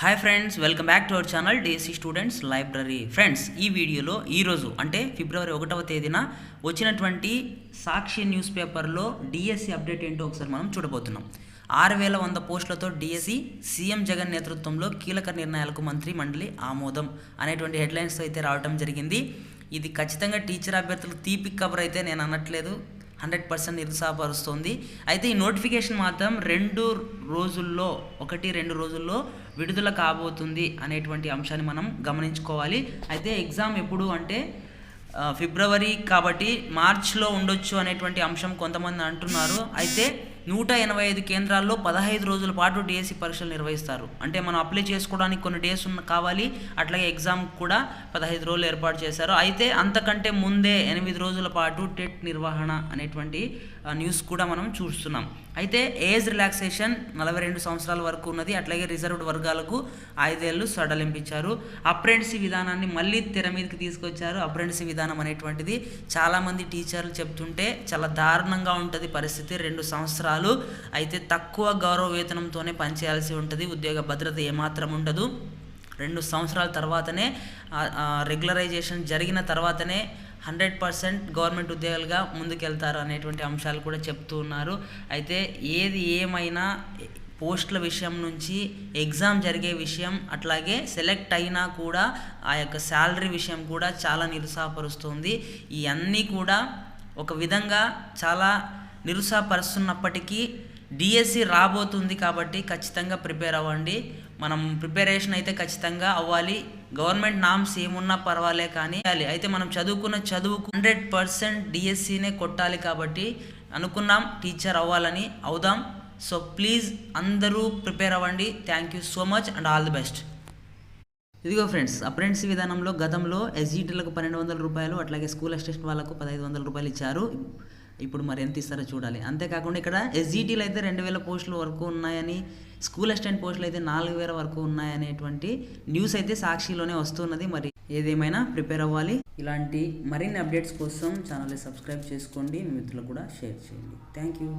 Hi friends welcome back to our channel DSC students library friends ఈ వీడియోలో ఈరోజు అంటే ఫిబ్రవరి ఒకటవ తేదీన వచ్చినటువంటి సాక్షి న్యూస్ పేపర్లో డిఎస్సి అప్డేట్ ఏంటో ఒకసారి మనం చూడబోతున్నాం. ఆరు వేల వంద పోస్టులతో డిఎస్సి సీఎం జగన్ నేతృత్వంలో కీలక నిర్ణయాలకు మంత్రి మండలి ఆమోదం అనేటువంటి హెడ్లైన్స్ అయితే రావడం జరిగింది. ఇది ఖచ్చితంగా టీచర్ అభ్యర్థులకు తీపి కబర్ అయితే నేను అనట్లేదు. హండ్రెడ్ పర్సెంట్ నిరుత్సాహపరుస్తుంది. అయితే ఈ నోటిఫికేషన్ మాత్రం రెండు రోజుల్లో ఒకటి రెండు రోజుల్లో విడుదల కాబోతుంది అనేటువంటి అంశాన్ని మనం గమనించుకోవాలి. అయితే ఎగ్జామ్ ఎప్పుడు అంటే ఫిబ్రవరి కాబట్టి మార్చ్లో ఉండొచ్చు అనేటువంటి అంశం కొంతమంది అంటున్నారు. అయితే నూట ఎనభై ఐదు కేంద్రాల్లో పదహైదు రోజుల పాటు డిఎస్సి పరీక్షలు నిర్వహిస్తారు. అంటే మనం అప్లై చేసుకోవడానికి కొన్ని డేస్ ఉన్న కావాలి. అట్లాగే ఎగ్జామ్ కూడా పదహైదు రోజులు ఏర్పాటు చేశారు. అయితే అంతకంటే ముందే ఎనిమిది రోజుల పాటు టెట్ నిర్వహణ అనేటువంటి న్యూస్ కూడా మనం చూస్తున్నాం. అయితే ఏజ్ రిలాక్సేషన్ నలభై రెండు సంవత్సరాల వరకు ఉన్నది. అట్లాగే రిజర్వ్డ్ వర్గాలకు ఐదేళ్ళు సడలింపించారు. అప్రెంటిసి విధానాన్ని మళ్ళీ తెర మీదకి తీసుకొచ్చారు. అప్రెంటిసి విధానం అనేటువంటిది చాలామంది టీచర్లు చెప్తుంటే చాలా దారుణంగా ఉంటుంది పరిస్థితి. రెండు సంవత్సరాలు అయితే తక్కువ గౌరవ వేతనంతోనే పనిచేయాల్సి ఉంటుంది. ఉద్యోగ భద్రత ఏమాత్రం ఉండదు. రెండు సంవత్సరాల తర్వాతనే రెగ్యులరైజేషన్ జరిగిన తర్వాతనే హండ్రెడ్ పర్సెంట్ గవర్నమెంట్ ఉద్యోగాలుగా ముందుకెళ్తారు అనేటువంటి అంశాలు కూడా చెప్తూ ఉన్నారు. అయితే ఏది ఏమైనా పోస్టుల విషయం నుంచి ఎగ్జామ్ జరిగే విషయం అట్లాగే సెలెక్ట్ అయినా కూడా ఆ యొక్క శాలరీ విషయం కూడా చాలా నిరుత్సాహపరుస్తుంది. ఇవన్నీ కూడా ఒక విధంగా చాలా నిరుత్సాహపరుస్తున్నప్పటికీ డిఎస్సి రాబోతుంది కాబట్టి ఖచ్చితంగా ప్రిపేర్ అవ్వండి. మనం ప్రిపరేషన్ అయితే ఖచ్చితంగా అవ్వాలి. గవర్నమెంట్ నామ్స్ ఏమున్నా పర్వాలే కానీ అయితే మనం చదువుకున్న చదువుకు హండ్రెడ్ పర్సెంట్ డిఎస్సినే కొట్టాలి కాబట్టి అనుకున్నాం టీచర్ అవ్వాలని అవుదాం. సో ప్లీజ్ అందరూ ప్రిపేర్ అవ్వండి. Thank you so much and all the best ఇదిగో ఫ్రెండ్స్ అప్రెంటిస్ విధానంలో గతంలో ఎస్జీటీలకు పన్నెండు వందల రూపాయలు అట్లాగే స్కూల్ అసిస్టెంట్ వాళ్ళకు పదహైదు వందల రూపాయలు ఇచ్చారు. ఇప్పుడు మరి ఎంత ఇస్తారో చూడాలి. అంతేకాకుండా ఇక్కడ ఎస్జీటీలు అయితే రెండు వేల పోస్టుల వరకు ఉన్నాయని స్కూల్ అసిస్టెంట్ పోస్టులు అయితే నాలుగు వేల వరకు ఉన్నాయనేటువంటి న్యూస్ అయితే సాక్షిలోనే వస్తున్నది. మరి ఏదేమైనా ప్రిపేర్ అవ్వాలి. ఇలాంటి మరిన్ని అప్డేట్స్ కోసం ఛానల్ని సబ్స్క్రైబ్ చేసుకోండి. మీ మిత్రులకు కూడా షేర్ చేయండి. Thank you.